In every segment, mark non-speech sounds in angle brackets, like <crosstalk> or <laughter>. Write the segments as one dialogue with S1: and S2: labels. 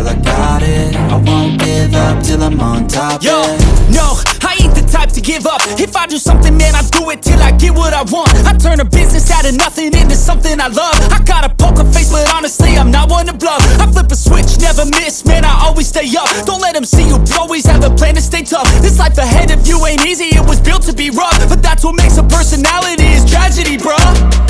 S1: till I got it. I won't give up till I'm on top
S2: Yo, no, I ain't the type to give up. If I do something, man, I do it till I get what I want. I turn a business out of nothing into something I love. I got a poker face, but honestly, I'm not one to bluff. I flip a switch, never miss, man, I always stay up. Don't let them see you, always have a plan to stay tough. This life ahead of you ain't easy, it was built to be rough. But that's what makes a personality is tragedy, bruh.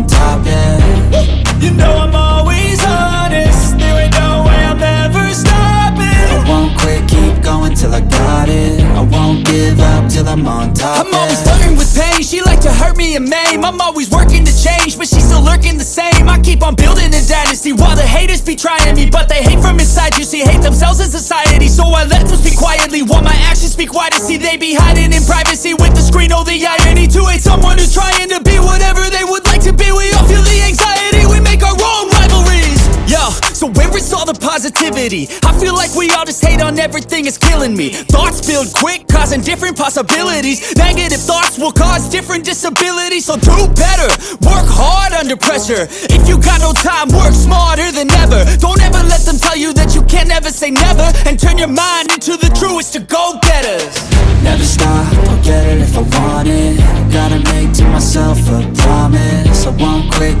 S1: On top, yeah
S2: You know I'm always honest. There ain't no way I'm ever stopping.
S1: I won't quit, keep going till I got it I won't give up till I'm on top,
S2: I'm always
S1: yeah
S2: flirting with pain. She like to hurt me and maim. I'm always working to change, but she's still lurking the same. I keep on building a dynasty while the haters be trying me, but they hate from inside. You see, hate themselves in society. So I let them speak quietly while my actions speak wider. See, they be hiding in privacy with the screen. Oh, the irony to hate someone who's trying I feel like we all just hate on everything, it's killing me. Thoughts build quick, causing different possibilities. Negative thoughts will cause different disabilities. So do better, work hard under pressure. If you got no time, work smarter than ever. Don't ever let them tell you that you can't never say never. And turn your mind into the truest to go getters.
S1: Never stop, I'll get it if I want it Gotta make to myself a promise I won't quit,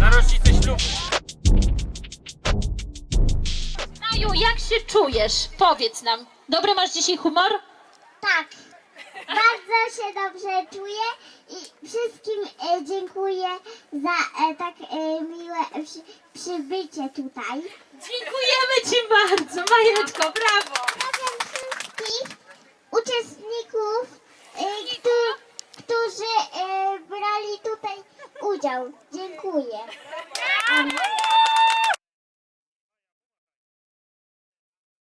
S3: na rocznicę ślubu.
S4: Maju, jak się czujesz? Powiedz nam. Dobry masz dzisiaj humor?
S5: Tak. Bardzo się dobrze czuję i wszystkim e, dziękuję za e, tak e, miłe przy, przybycie tutaj.
S4: Dziękujemy Ci bardzo, Majeczko, brawo!
S5: Udział. Dziękuję. <laughs>